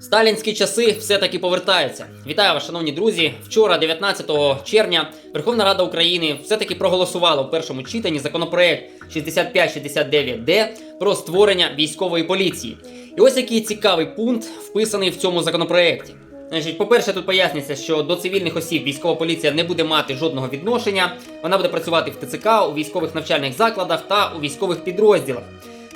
Сталінські часи все-таки повертаються. Вітаю вас, шановні друзі. Вчора, 19 червня, Верховна Рада України все-таки проголосувала у першому читанні законопроект 6569Д про створення військової поліції. І ось який цікавий пункт вписаний в цьому законопроекті. Значить, по-перше, тут пояснюється, що до цивільних осіб військова поліція не буде мати жодного відношення. Вона буде працювати в ТЦК, у військових навчальних закладах та у військових підрозділах.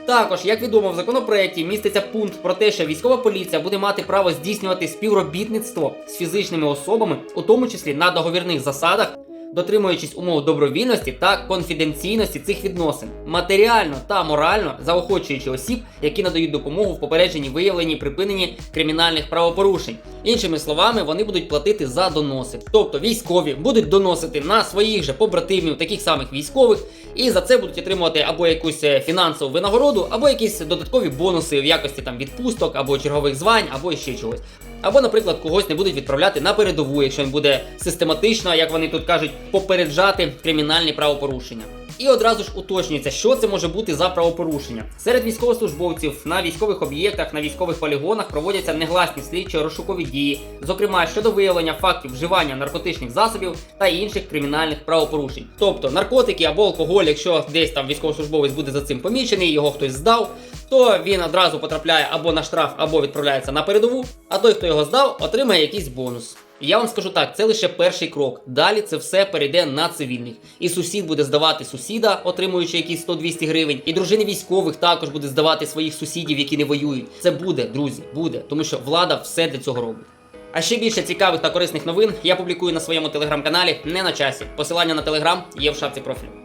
Також, як відомо, в законопроекті міститься пункт про те, що військова поліція буде мати право здійснювати співробітництво з фізичними особами, у тому числі на договірних засадах, дотримуючись умов добровільності та конфіденційності цих відносин, матеріально та морально заохочуючи осіб, які надають допомогу в попередженні, виявленні, припиненні кримінальних правопорушень. Іншими словами, вони будуть платити за доноси. Тобто військові будуть доносити на своїх же побратимів, таких самих військових, і за це будуть отримувати або якусь е, фінансову винагороду, або якісь додаткові бонуси в якості там відпусток, або чергових звань, або ще чогось. Або, наприклад, когось не будуть відправляти на передову, якщо він буде систематично, як вони тут кажуть, попереджати кримінальні правопорушення. І одразу ж уточнюється, що це може бути за правопорушення. Серед військовослужбовців на військових об'єктах, на військових полігонах проводяться негласні слідчі розшукові дії, зокрема щодо виявлення фактів вживання наркотичних засобів та інших кримінальних правопорушень. Тобто наркотики або алкоголь, якщо десь там військовослужбовець буде за цим помічений, його хтось здав, то він одразу потрапляє або на штраф, або відправляється на передову. А той, хто його здав, отримає якийсь бонус. Я вам скажу так, це лише перший крок. Далі це все перейде на цивільних. І сусід буде здавати сусіда, отримуючи якісь 100-200 гривень. І дружини військових також буде здавати своїх сусідів, які не воюють. Це буде, друзі, буде, тому що влада все для цього робить. А ще більше цікавих та корисних новин я публікую на своєму телеграм-каналі не на часі. Посилання на телеграм є в шапці профілю.